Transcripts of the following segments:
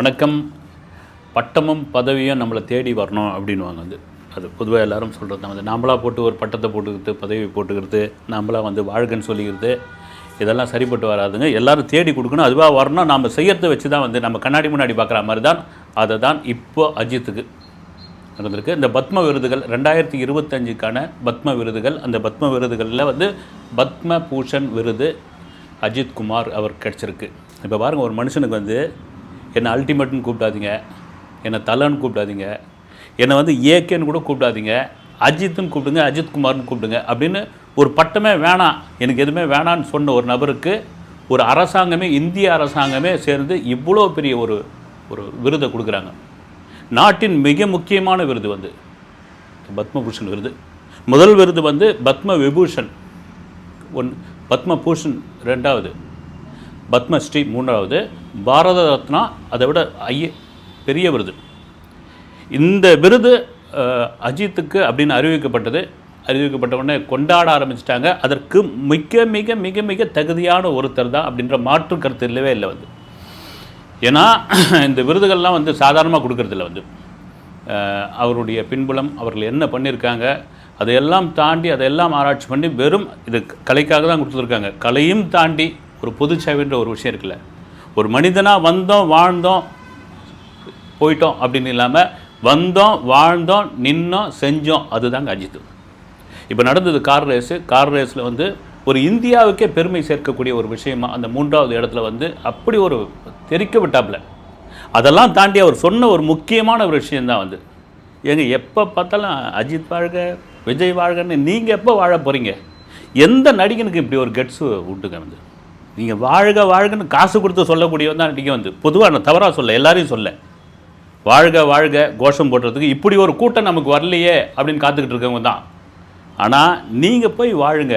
வணக்கம். பட்டமும் பதவியும் நம்மளை தேடி வரணும் அப்படின்வாங்க வந்து. அது பொதுவாக எல்லாரும் சொல்கிறது தான். வந்து நாம்பளாக போட்டு ஒரு பட்டத்தை போட்டுக்கிறது பதவி போட்டுக்கிறது நாம்பளாக வந்து வாழ்கன்னு சொல்லிக்கிறது இதெல்லாம் சரிப்பட்டு வராதுங்க. எல்லாரும் தேடி கொடுக்கணும். அதுவாக வரணும். நாம் செய்யறதை வச்சு தான் வந்து நம்ம கண்ணாடி முன்னாடி பார்க்குற மாதிரி தான். அதை தான் இப்போ அஜித்துக்கு நடந்திருக்கு. இந்த பத்ம விருதுகள் ரெண்டாயிரத்தி இருபத்தஞ்சுக்கான பத்ம விருதுகள் அந்த பத்ம விருதுகளில் வந்து பத்ம பூஷன் விருது அஜித் குமார் அவர் கிடச்சிருக்கு. இப்போ பாருங்கள் ஒரு மனுஷனுக்கு வந்து என்னை அல்டிமேட்னு கூப்பிடாதீங்க. என்னை தலன்னு கூப்பிடாதீங்க. என்னை வந்து ஏகேன்னு கூட கூப்பிடாதீங்க. அஜித்துன்னு கூப்பிடுங்க அஜித் குமார்னு கூப்பிடுங்க அப்படின்னு ஒரு பட்டமே வேணாம். எனக்கு எதுவுமே வேணான்னு சொன்ன ஒரு நபருக்கு ஒரு அரசாங்கமே இந்திய அரசாங்கமே சேர்ந்து இவ்வளோ பெரிய ஒரு ஒரு விருதை கொடுக்குறாங்க. நாட்டின் மிக முக்கியமான விருது வந்து பத்மபூஷன் விருது. முதல் விருது வந்து பத்ம விபூஷன் ஒன் பத்மபூஷன் ரெண்டாவது. பத்மஸ்ரீ மூன்றாவது. பாரத ரத்னா அதை விட ஐய பெரிய விருது. இந்த விருது அஜித்துக்கு அப்படின்னு அறிவிக்கப்பட்டது. அறிவிக்கப்பட்ட உடனே கொண்டாட ஆரம்பிச்சிட்டாங்க. அதற்கு மிக மிக மிக மிக தகுதியான ஒருத்தர் தான் அப்படின்ற மாற்று கருத்து இல்லவே இல்லை வந்து. ஏன்னா இந்த விருதுகள்லாம் வந்து சாதாரணமாக கொடுக்கறதில்ல வந்து. அவருடைய பின்புலம் அவர்கள் என்ன பண்ணியிருக்காங்க அதையெல்லாம் தாண்டி அதையெல்லாம் ஆராய்ச்சி பண்ணி வெறும் இது கலைக்காக தான் கொடுத்துருக்காங்க. கலையும் தாண்டி ஒரு பொது சேவைன்ற ஒரு விஷயம் இருக்குல்ல. ஒரு மனிதனாக வந்தோம் வாழ்ந்தோம் போயிட்டோம் அப்படின்னு இல்லாமல் வந்தோம் வாழ்ந்தோம் நின்னோம் செஞ்சோம் அதுதாங்க அஜித் இப்போ நடந்தது கார் ரேஸு. கார் ரேஸில் வந்து ஒரு இந்தியாவுக்கே பெருமை சேர்க்கக்கூடிய ஒரு விஷயமா அந்த மூன்றாவது இடத்துல வந்து அப்படி ஒரு தெரிக்க விட்டாப்புல. அதெல்லாம் தாண்டி அவர் சொன்ன ஒரு முக்கியமான ஒரு விஷயந்தான் வந்து. ஏங்க எப்போ பார்த்தாலும் அஜித் வாழ்க விஜய் வாழ்கன்னு நீங்கள் எப்போ வாழ போகிறீங்க எந்த நடிகனுக்கு இப்படி ஒரு கெட்ஸு உண்டுங்க வந்து? நீங்கள் வாழ்க வாழ்கன்னு காசு கொடுத்து சொல்லக்கூடியவன் தான் இன்றைக்கி வந்து. பொதுவாக நான் தவறாக சொல்ல எல்லாரையும் சொல்ல. வாழ்க வாழ்க கோஷம் போடுறதுக்கு இப்படி ஒரு கூட்டம் நமக்கு வரலையே அப்படின்னு காத்துக்கிட்டு இருக்கவங்க தான். ஆனால் நீங்கள் போய் வாழுங்க.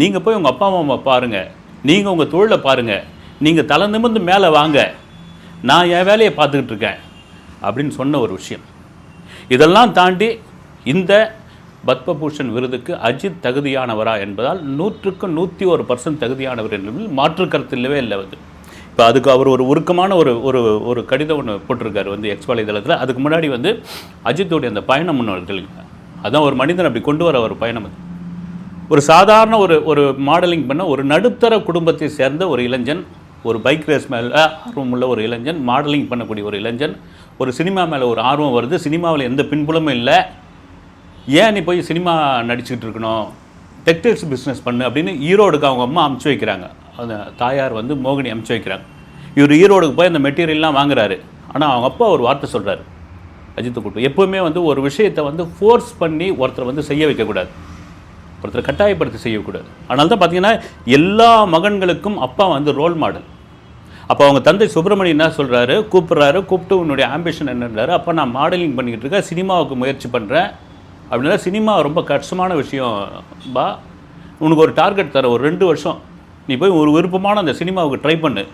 நீங்கள் போய் உங்கள் அப்பா அம்மா பாருங்கள் நீங்கள் உங்கள் தொழிலை பாருங்கள் நீங்கள் தலை நிமிர்ந்து மேலே வாங்க. நான் என் வேலையை பார்த்துக்கிட்டு இருக்கேன். அப்படின்னு சொன்ன ஒரு விஷயம். இதெல்லாம் தாண்டி இந்த பத்மபூஷன் விருதுக்கு அஜித் தகுதியானவரா என்பதால் நூற்றுக்கு நூற்றி ஒரு பர்சன்ட் தகுதியானவர் என்பதில் மாற்று கருத்து இல்லவே இல்லை வந்து இப்போ அதுக்கு அவர் ஒரு உருக்கமான ஒரு ஒரு ஒரு கடிதம் ஒன்று போட்டிருக்காரு வந்து எக்ஸ் வலைதளத்தில். அதுக்கு முன்னாடி வந்து அஜித்துடைய அந்த பயணம் ஒன்று அதுதான் அதான் ஒரு மனிதன் அப்படி கொண்டு வர ஒரு பயணம் அது. ஒரு சாதாரண ஒரு ஒரு மாடலிங் பண்ண ஒரு நடுத்தர குடும்பத்தை சேர்ந்த ஒரு இளைஞன் ஒரு பைக் ரேஸ் மேலே ஆர்வம் உள்ள ஒரு இளைஞன் மாடலிங் பண்ணக்கூடிய ஒரு இளைஞன் ஒரு சினிமா மேலே ஒரு ஆர்வம் வருது. சினிமாவில் எந்த பின்புலமும் இல்லை. ஏன் நீ போய் சினிமா நடிச்சுக்கிட்டு இருக்கணும்? டெக்டைல்ஸ் பிஸ்னஸ் பண்ணு அப்படின்னு ஈரோடுக்கு அவங்க அம்மா அமுச்சு வைக்கிறாங்க. அந்த தாயார் வந்து மோகினி அமுச்சு வைக்கிறாங்க. இவர் ஈரோடுக்கு போய் அந்த மெட்டீரியல்லாம் வாங்குறாரு. ஆனால் அவங்க அப்பா ஒரு வார்த்தை சொல்கிறாரு அஜித் கூட்டு எப்போவுமே வந்து ஒரு விஷயத்தை வந்து ஃபோர்ஸ் பண்ணி ஒருத்தரை வந்து செய்ய வைக்கக்கூடாது. ஒருத்தரை கட்டாயப்படுத்தி செய்யக்கூடாது. அதனால தான் பார்த்தீங்கன்னா எல்லா மகன்களுக்கும் அப்பா வந்து ரோல் மாடல் அப்போ அவங்க தந்தை சுப்பிரமணியன் என்ன சொல்கிறாரு கூப்பிட்றாரு. கூப்பிட்டு உன்னுடைய ஆம்பிஷன் என்னன்றாரு. அப்போ நான் மாடலிங் பண்ணிக்கிட்டு இருக்கேன். சினிமாவுக்கு முயற்சி பண்ணுறேன் அப்படின்னா சினிமா ரொம்ப கஷ்டமான விஷயம் பா. உனக்கு ஒரு டார்கெட் தர ஒரு ரெண்டு வருஷம். நீ போய் ஒரு விருப்பமான அந்த சினிமாவுக்கு ட்ரை பண்ணு.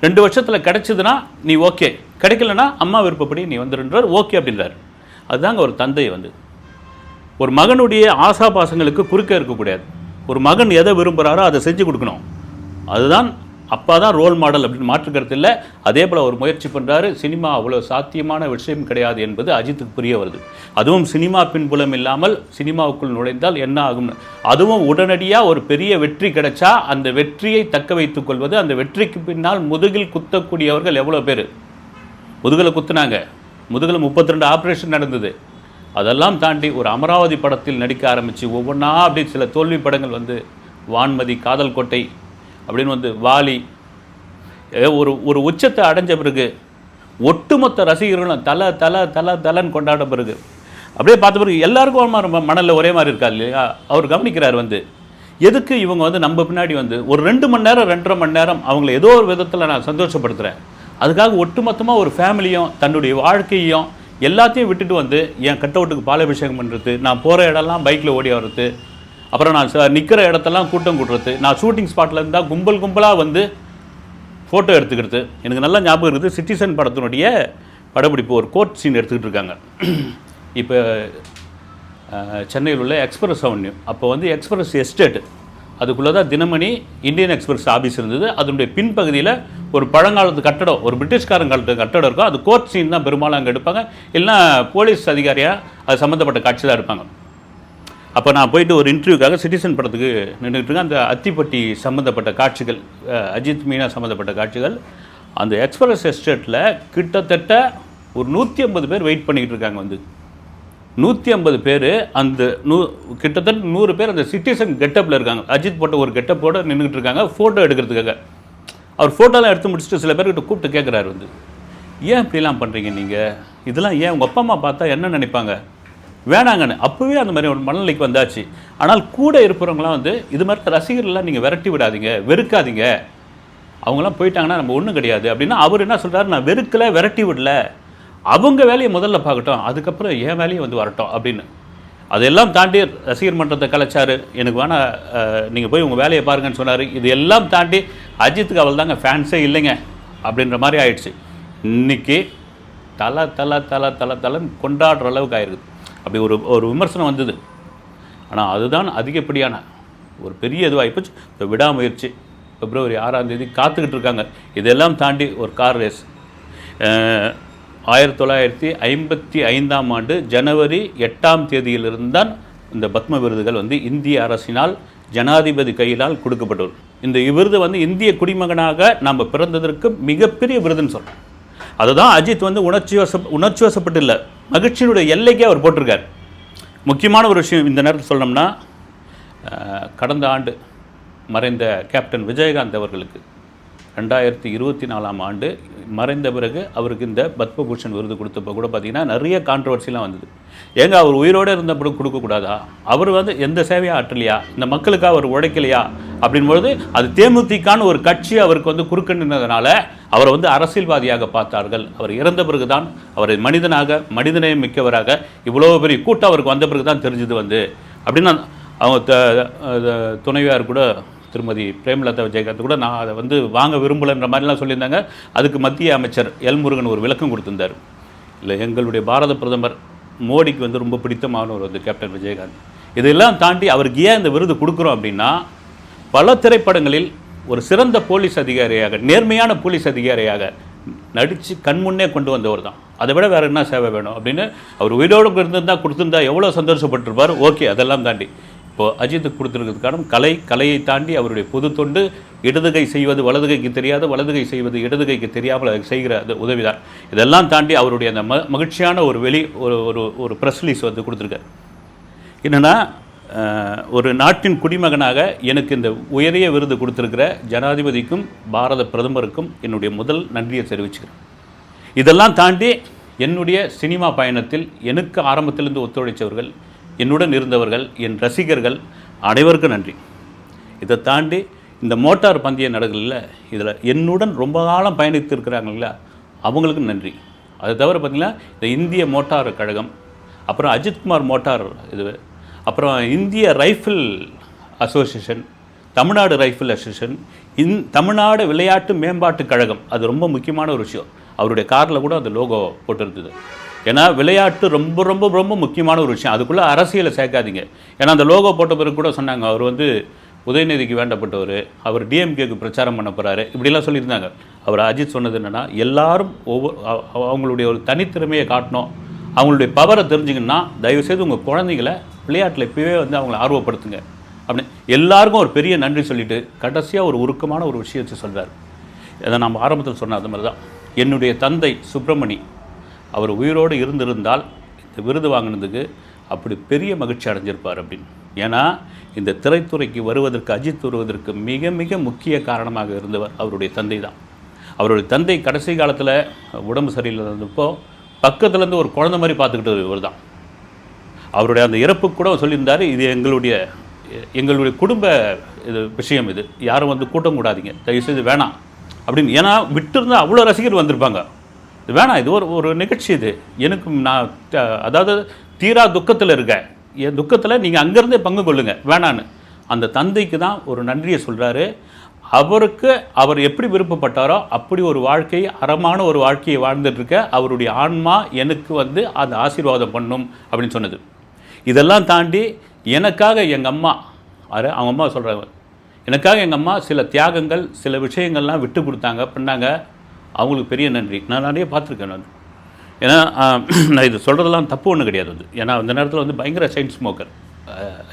ரெண்டு வருஷத்தில் கிடைச்சதுன்னா நீ ஓகே கிடைக்கலனா அம்மா விருப்பப்படி நீ வந்துருன்றார் ஓகே அப்படின்றார். அதுதாங்க ஒரு தந்தை வந்து. ஒரு மகனுடைய ஆசா பாசங்களுக்கு குறுக்க இருக்கக்கூடாது. ஒரு மகன் எதை விரும்புகிறாரோ அதை செஞ்சு கொடுக்கணும். அதுதான் அப்பா தான் ரோல் மாடல் அப்படின்னு மாற்றுக்கிறது இல்லை. அதே போல் அவர் முயற்சி பண்ணுறாரு சினிமா அவ்வளோ சாத்தியமான விஷயம் கிடையாது என்பது அஜித்துக்கு புரிய வருது. அதுவும் சினிமா பின்புலம் இல்லாமல் சினிமாவுக்குள் நுழைந்தால் என்ன ஆகும்னு அதுவும் உடனடியாக ஒரு பெரிய வெற்றி கிடைச்சா அந்த வெற்றியை தக்க வைத்துக் கொள்வது அந்த வெற்றிக்கு பின்னால் முதுகில் குத்தக்கூடியவர்கள் எவ்வளோ பேர்? முதுகில் குத்துனாங்க. முதுகில் முப்பத்தி ரெண்டு ஆப்ரேஷன் நடந்தது. அதெல்லாம் தாண்டி ஒரு அமராவதி படத்தில் நடிக்க ஆரம்பித்து ஒவ்வொன்றா அப்படி சில தோல்வி படங்கள் வந்து வான்மதி காதல் கோட்டை அப்படின்னு வந்து வாலி ஒரு ஒரு உச்சத்தை அடைஞ்ச பிறகு ஒட்டுமொத்த ரசிகர்களும் தலை தலை தலை தலைன்னு கொண்டாட பிறகு அப்படியே பார்த்த பிறகு எல்லாருக்கும் ம- ஒரே மாதிரி இருக்கா இல்லையா? அவர் கவனிக்கிறார் வந்து எதுக்கு இவங்க வந்து நம்ம பின்னாடி வந்து ஒரு ரெண்டு மணி நேரம் ரெண்டரை மணி நேரம் அவங்கள ஏதோ ஒரு விதத்தில் நான் சந்தோஷப்படுத்துகிறேன் அதுக்காக ஒட்டுமொத்தமாக ஒரு ஃபேமிலியும் தன்னுடைய வாழ்க்கையும் எல்லாத்தையும் விட்டுட்டு வந்து என் கட்டவுட்டுக்கு பாலாபிஷேகம் பண்ணுறது நான் போகிற இடம்லாம் பைக்கில் ஓடி வர்றது அப்புறம் நான் நிற்கிற இடத்தெல்லாம் கூட்டம் கூட்டுறது. நான் ஷூட்டிங் ஸ்பாட்டில் இருந்தால் கும்பல் கும்பலாக வந்து ஃபோட்டோ எடுத்துக்கிறது. எனக்கு நல்லா ஞாபகம் இருக்குது சிட்டிசன் படத்தினுடைய படப்பிடிப்பு ஒரு கோர்ட் சீன் எடுத்துக்கிட்டு இருக்காங்க. இப்போ சென்னையில் உள்ள எக்ஸ்பிரஸ் அவென்யூ அப்போ வந்து எக்ஸ்பிரஸ் எஸ்டேட் அதுக்குள்ளே தான் தினமணி இந்தியன் எக்ஸ்பிரஸ் ஆஃபீஸ் இருந்தது. அதனுடைய பின்பகுதியில் ஒரு பழங்காலத்து கட்டடம் ஒரு பிரிட்டிஷ்காரன் காலத்து கட்டடம் இருக்கும். அது கோர்ட் சீன் தான் பெரும்பாலும் அங்கே எடுப்பாங்க. இல்லைன்னா போலீஸ் அதிகாரியாக அது சம்மந்தப்பட்ட காட்சி தான் எடுப்பாங்க. அப்போ நான் போயிட்டு ஒரு இன்டர்வியூக்காக சிட்டிசன் படத்துக்கு நின்றுட்டு இருக்கேன். அந்த அத்திப்பட்டி சம்மந்தப்பட்ட காட்சிகள் அஜித் மீனா சம்மந்தப்பட்ட காட்சிகள் அந்த எக்ஸ்பிரஸ் எஸ்டேட்டில் கிட்டத்தட்ட ஒரு நூற்றி ஐம்பது பேர் வெயிட் பண்ணிக்கிட்டு இருக்காங்க வந்து. நூற்றி ஐம்பது பேர் அந்த நூ கிட்டத்தட்ட நூறு பேர் அந்த சிட்டிசன் கெட்டப்பில் இருக்காங்க. அஜித் போட்ட ஒரு கெட்டப்போட நின்றுட்டு இருக்காங்க. ஃபோட்டோ எடுக்கிறதுக்காக. அவர் ஃபோட்டோலாம் எடுத்து முடிச்சுட்டு சில பேர்கிட்ட கூப்பிட்டு கேட்குறாரு வந்து. ஏன் இப்படிலாம் பண்ணுறீங்க நீங்கள் இதெல்லாம் ஏன் உங்கள் அப்பா அம்மா பார்த்தா என்ன நினைப்பாங்க? வேணாங்கன்னு. அப்போவே அந்த மாதிரி ஒரு மனநிலைக்கு வந்தாச்சு. ஆனால் கூட இருப்பவங்களாம் வந்து இது மாதிரி ரசிகர்கள்லாம் நீங்கள் விரட்டி விடாதீங்க வெறுக்காதீங்க. அவங்களாம் போயிட்டாங்கன்னா நம்ம ஒன்றும் கிடையாது. அப்படின்னா அவர் என்ன சொல்கிறார் நான் வெறுக்கலை விரட்டி விடல. அவங்க வேலையை முதல்ல பார்க்கட்டும். அதுக்கப்புறம் என் வேலையை வந்து வரட்டும் அப்படின்னு. அதெல்லாம் தாண்டி ரசிகர் மன்றத்தை கலைச்சாரு. எனக்கு வேணால் நீங்கள் போய் உங்கள் வேலையை பாருங்கன்னு சொன்னார். இது எல்லாம் தாண்டி அஜித்துக்கு அவள் தாங்க ஃபேன்ஸே இல்லைங்க அப்படின்ற மாதிரி ஆயிடுச்சு. இன்னைக்கு தலை தலை தலை தலை தலைன்னு கொண்டாடுற அளவுக்கு ஆயிருக்குது அப்படி ஒரு ஒரு விமர்சனம் வந்தது. ஆனால் அதுதான் அதிகப்படியான ஒரு பெரிய இதுவாகிப்போச்சு இப்போ விடாமுயற்சி. பிப்ரவரி ஆறாம் தேதி காத்துக்கிட்டு இருக்காங்க. இதெல்லாம் தாண்டி ஒரு கார் ரேஸ். ஆயிரத்தி தொள்ளாயிரத்தி ஐம்பத்தி ஐந்தாம் ஆண்டு ஜனவரி எட்டாம் தேதியிலிருந்து தான் இந்த பத்ம விருதுகள் வந்து இந்திய அரசினால் ஜனாதிபதி கையிலால் கொடுக்கப்பட்டது. இந்த விருது வந்து இந்திய குடிமகனாக நாம் பிறந்ததற்கு மிகப்பெரிய விருதுன்னு சொல்கிறோம் அதுதான் அஜித் வந்து உணர்ச்சி வச உணர்ச்சி வசப்பட்டு இல்லை மகிழ்ச்சியினுடைய எல்லைக்கே அவர் போட்டிருக்கார். முக்கியமான ஒரு விஷயம் இந்த நேரத்தில் சொல்லணும்னா கடந்த ஆண்டு மறைந்த கேப்டன் விஜயகாந்த் அவர்களுக்கு ரெண்டாயிரத்தி இருபத்தி நாலாம் ஆண்டு மறைந்த பிறகு அவருக்கு இந்த பத்மபூஷன் விருது கொடுத்தப்போ கூட பார்த்தீங்கன்னா நிறைய கான்ட்ரவர்சிலாம் வந்தது. ஏங்க அவர் உயிரோடு இருந்தப்போ கொடுக்கக்கூடாதா? அவர் வந்து எந்த சேவையாக ஆற்றலையா? இந்த மக்களுக்காக அவர் உழைக்கலையா? அப்படின்பொழுது அது தேமுதிகான்னு ஒரு கட்சி அவருக்கு வந்து குறுக்க நின்றதுனால அவரை வந்து அரசியல்வாதியாக பார்த்தார்கள். அவர் இறந்த பிறகுதான் அவரை மனிதனாக மனிதநேயம் மிக்கவராக இவ்வளோ பெரிய கூட்டம் அவருக்கு வந்த பிறகு தான் தெரிஞ்சது வந்து. அப்படின்னு அவங்க த- துணைவியார் கூட திருமதி பிரேமலதா விஜயகாந்த் கூட நான் அதை வந்து வாங்க விரும்பலைன்ற மாதிரிலாம் சொல்லியிருந்தாங்க. அதுக்கு மத்திய அமைச்சர் எல் முருகன் ஒரு விளக்கம் கொடுத்திருந்தார். இல்லை எங்களுடைய பாரத பிரதமர் மோடிக்கு வந்து ரொம்ப பிடித்தமானவர் வந்து கேப்டன் விஜயகாந்த். இதெல்லாம் தாண்டி அவருக்கு ஏன் இந்த விருது கொடுக்குறோம் அப்படின்னா பல திரைப்படங்களில் ஒரு சிறந்த போலீஸ் அதிகாரியாக நேர்மையான போலீஸ் அதிகாரியாக நடித்து கண்முன்னே கொண்டு வந்தவர் தான். அதை விட வேறு என்ன சேவை வேணும் அப்படின்னு அவர் உயிரோடு இருந்திருந்தால் கொடுத்துருந்தா எவ்வளோ சந்தோஷப்பட்டிருப்பார்? ஓகே அதெல்லாம் தாண்டி. இப்போ அஜித்துக்கு கொடுத்துருக்கிறது காரணம் கலை கலையை தாண்டி அவருடைய பொது தொண்டு இடதுகை செய்வது வலதுகைக்கு தெரியாது வலதுகை செய்வது இடதுகைக்கு தெரியாமல் அதை செய்கிற அந்த உதவிதான். இதெல்லாம் தாண்டி அவருடைய அந்த ம மகிழ்ச்சியான ஒரு வெளி ஒரு ஒரு ஒரு ப்ரெஸ்லீஸ் வந்து கொடுத்துருக்காரு. என்னென்னா ஒரு நாட்டின் குடிமகனாக எனக்கு இந்த உயரிய விருது கொடுத்துருக்கிற ஜனாதிபதிக்கும் பாரத பிரதமருக்கும் என்னுடைய முதல் நன்றியை தெரிவிச்சுக்கிறேன். இதெல்லாம் தாண்டி என்னுடைய சினிமா பயணத்தில் எனக்கு ஆரம்பத்திலிருந்து ஒத்துழைத்தவர்கள் என்னுடன் இருந்தவர்கள் என் ரசிகர்கள் அனைவருக்கும் நன்றி. இதை தாண்டி இந்த மோட்டார் பந்தய நடக்கல இதில் என்னுடன் ரொம்ப காலம் பயணித்திருக்கிறாங்கல்ல அவங்களுக்கும் நன்றி. அது தவிர பார்த்திங்கன்னா இந்த இந்திய மோட்டார் கழகம் அப்புறம் அஜித்குமார் மோட்டார் இது அப்புறம் இந்திய rifle association Tamil Nadu rifle association in Tamil Nadu விளையாட்டு மேம்பாட்டு கழகம் அது ரொம்ப முக்கியமான ஒரு விஷயம். அவருடைய காரில் கூட அந்த லோகோ போட்டிருந்தது. ஏன்னா விளையாட்டு ரொம்ப ரொம்ப ரொம்ப முக்கியமான ஒரு விஷயம். அதுக்குள்ளே அரசியலை சேர்க்காதீங்க. ஏன்னா அந்த லோகோ போட்ட பிறகு கூட சொன்னாங்க அவர் வந்து உதயநிதிக்கு வேண்டப்பட்டவர். அவர் டிஎம்கேக்கு பிரச்சாரம் பண்ண போகிறாரு இப்படிலாம் சொல்லியிருந்தாங்க. அவர் அஜித் சொன்னது என்னென்னா எல்லாரும் ஒவ்வொரு அவங்களுடைய ஒரு தனித்திறமையை காட்டணும். அவங்களுடைய பவரை தெரிஞ்சுங்கன்னா தயவுசெய்து உங்கள் குழந்தைங்களை விளையாட்டில் இப்போவே வந்து அவங்கள ஆர்வப்படுத்துங்க. அப்படின்னு எல்லாருக்கும் ஒரு பெரிய நன்றி சொல்லிவிட்டு கடைசியாக ஒரு உருக்கமான ஒரு விஷயத்தை சொல்கிறார் அதை நம்ம ஆரம்பத்தில் சொன்ன அது மாதிரி தான் என்னுடைய தந்தை சுப்பிரமணி அவர் உயிரோடு இருந்திருந்தால் இந்த விருது வாங்கினதுக்கு அப்படி பெரிய மகிழ்ச்சி அடைஞ்சிருப்பார் அப்படின்னு. ஏன்னா இந்த திரைத்துறைக்கு வருவதற்கு அஜித் வருவதற்கு மிக மிக முக்கிய காரணமாக இருந்தவர் அவருடைய தந்தை தான். அவருடைய தந்தை கடைசி காலத்தில் உடம்பு சரியில்லாதப்போ பக்கத்துலேருந்து ஒரு குழந்தை மாதிரி பார்த்துக்கிட்டது இவர் தான். அவருடைய அந்த இறப்பு கூட சொல்லியிருந்தார் இது எங்களுடைய எங்களுடைய குடும்ப இது விஷயம் இது. யாரும் வந்து கூட்டம் கூடாதீங்க. தயவுசெய்து வேணாம். அப்படின்னு. ஏன்னா விட்டுருந்தால் அவ்வளோ ரசிகர் வந்திருப்பாங்க. வேணாம் இது ஒரு ஒரு நிகழ்ச்சி இது. எனக்கு நான் அதாவது தீரா துக்கத்தில் இருக்கேன். என் துக்கத்தில் நீங்கள் அங்கேருந்தே பங்கு கொள்ளுங்க. வேணான்னு. அந்த தந்தைக்கு தான் ஒரு நன்றியை சொல்கிறாரு அவருக்கு அவர் எப்படி விருப்பப்பட்டாரோ அப்படி ஒரு வாழ்க்கை அறமான ஒரு வாழ்க்கையை வாழ்ந்துட்டுருக்க அவருடைய ஆன்மா எனக்கு வந்து அந்த ஆசீர்வாதம் பண்ணும் அப்படின்னு சொன்னது. இதெல்லாம் தாண்டி எனக்காக எங்கள் அம்மா அரு அவங்க அம்மா சொல்கிறாங்க எனக்காக எங்கள் அம்மா சில தியாகங்கள் சில விஷயங்கள்லாம் விட்டு கொடுத்தாங்க பண்ணாங்க. அவங்களுக்கு பெரிய நன்றி. நான் நிறைய பார்த்துருக்கேன் நான் ஏன்னா நான் இது சொல்கிறதெல்லாம் தப்பு ஒன்றும் கிடையாது வந்து ஏன்னா அந்த நேரத்தில் வந்து பயங்கர சைன் ஸ்மோக்கர்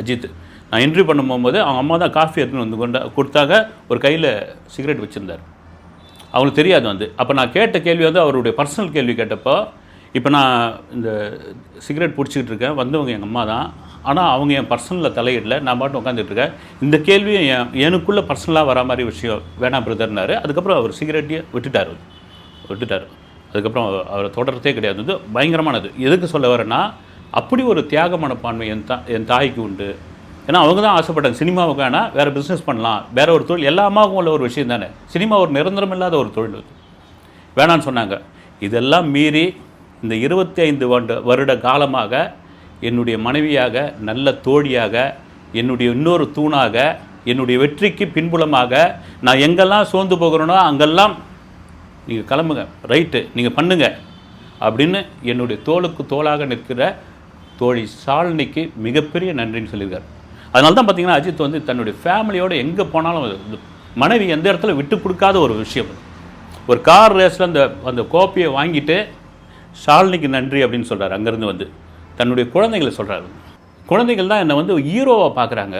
அஜித். நான் இன்டர்வியூ பண்ண போகும்போது அவங்க அம்மா தான் காஃபி எடுத்துன்னு வந்து கொண்டா கொடுத்தாக ஒரு கையில் சிகரெட் வச்சுருந்தார். அவங்களுக்கு தெரியாது வந்து. அப்போ நான் கேட்ட கேள்வி வந்து அவருடைய பர்சனல் கேள்வி கேட்டப்போ இப்போ நான் இந்த சிகரெட் பிடிச்சிக்கிட்டு இருக்கேன். வந்தவங்க எங்கள் அம்மா தான். ஆனால் அவங்க என் பர்சனலில் தலையிடல. நான் பாட்டு உட்காந்துட்டு இருக்கேன். இந்த கேள்வியும் என் எனக்குள்ளே பர்சனலாக வர மாதிரி விஷயம் வேணாம் பிரதர்னாரு அதுக்கப்புறம் அவர் சிகரெட்டையே விட்டுட்டார். விட்டுட்டார். அதுக்கப்புறம் அவர் அவரை தொடர்றதே கிடையாது. வந்து பயங்கரமானது. எதுக்கு சொல்ல வரேன்னா அப்படி ஒரு தியாக மனப்பான்மை என் தா என் தாய்க்கு உண்டு. ஏன்னா அவங்க தான் ஆசைப்பட்டாங்க. சினிமாவுக்கு வேணால் வேறு பிஸ்னஸ் பண்ணலாம். வேறு ஒரு தொழில். எல்லா அம்மாவுக்கும் உள்ள ஒரு விஷயம் தானே. சினிமா ஒரு நிரந்தரம் இல்லாத ஒரு தொழில் அது. வேணான்னு சொன்னாங்க. இதெல்லாம் மீறி இந்த இருபத்தி ஐந்து வருட வருட காலமாக என்னுடைய மனைவியாக நல்ல தோழியாக என்னுடைய இன்னொரு தூணாக என்னுடைய வெற்றிக்கு பின்புலமாக நான் எங்கெல்லாம் சோர்ந்து போகிறேனோ அங்கெல்லாம் நீங்கள் கிளம்புங்க. ரைட்டு நீங்கள் பண்ணுங்க. அப்படின்னு என்னுடைய தோளுக்கு தோளாக நிற்கிற தோழி ஷாலினிக்கு மிகப்பெரிய நன்றின்னு சொல்லியிருக்காரு. அதனால தான் பார்த்தீங்கன்னா அஜித் வந்து தன்னுடைய ஃபேமிலியோடு எங்கே போனாலும் அது- மனைவி எந்த இடத்துல விட்டு கொடுக்காத ஒரு விஷயம் ஒரு கார் ரேஸில் அந்த அந்த கோப்பையை வாங்கிட்டு ஷாலினிக்கு நன்றி அப்படின்னு சொல்கிறார் அங்கேருந்து வந்து. தன்னுடைய குழந்தைகளை சொல்கிறாரு குழந்தைகள் தான் என்னை வந்து ஹீரோவாக பார்க்குறாங்க.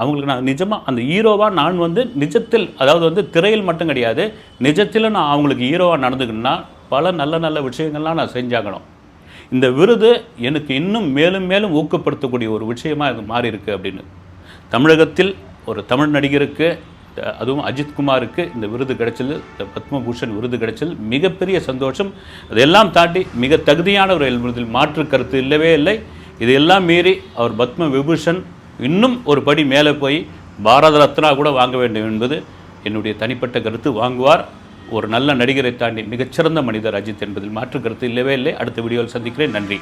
அவங்களுக்கு நான் நிஜமாக அந்த ஹீரோவாக நான் வந்து நிஜத்தில் அதாவது வந்து திரையில் மட்டும் கிடையாது நிஜத்தில் நான் அவங்களுக்கு ஹீரோவாக நடந்துக்கணும்னா பல நல்ல நல்ல விஷயங்கள்லாம் நான் செஞ்சாகணும். இந்த விருது எனக்கு இன்னும் மேலும் மேலும் ஊக்கப்படுத்தக்கூடிய ஒரு விஷயமாக மாறி இருக்குது அப்படின்னு. தமிழகத்தில் ஒரு தமிழ் நடிகருக்கு அதுவும் அஜித்குமாருக்கு இந்த விருது கிடைச்சது இந்த பத்மபூஷன் விருது கிடைச்சது மிகப்பெரிய சந்தோஷம். அதெல்லாம் தாண்டி மிக தகுதியானவர் என்பதில் மாற்று கருத்து இல்லவே இல்லை. இதையெல்லாம் மீறி அவர் பத்ம விபூஷன் இன்னும் ஒரு படி மேலே போய் பாரத ரத்னா கூட வாங்க வேண்டும் என்பது என்னுடைய தனிப்பட்ட கருத்து. வாங்குவார். ஒரு நல்ல நடிகரை தாண்டி மிகச்சிறந்த மனிதர் அஜித் என்பதில் மாற்று கருத்து இல்லவே இல்லை. அடுத்த வீடியோவில் சந்திக்கிறேன். நன்றி.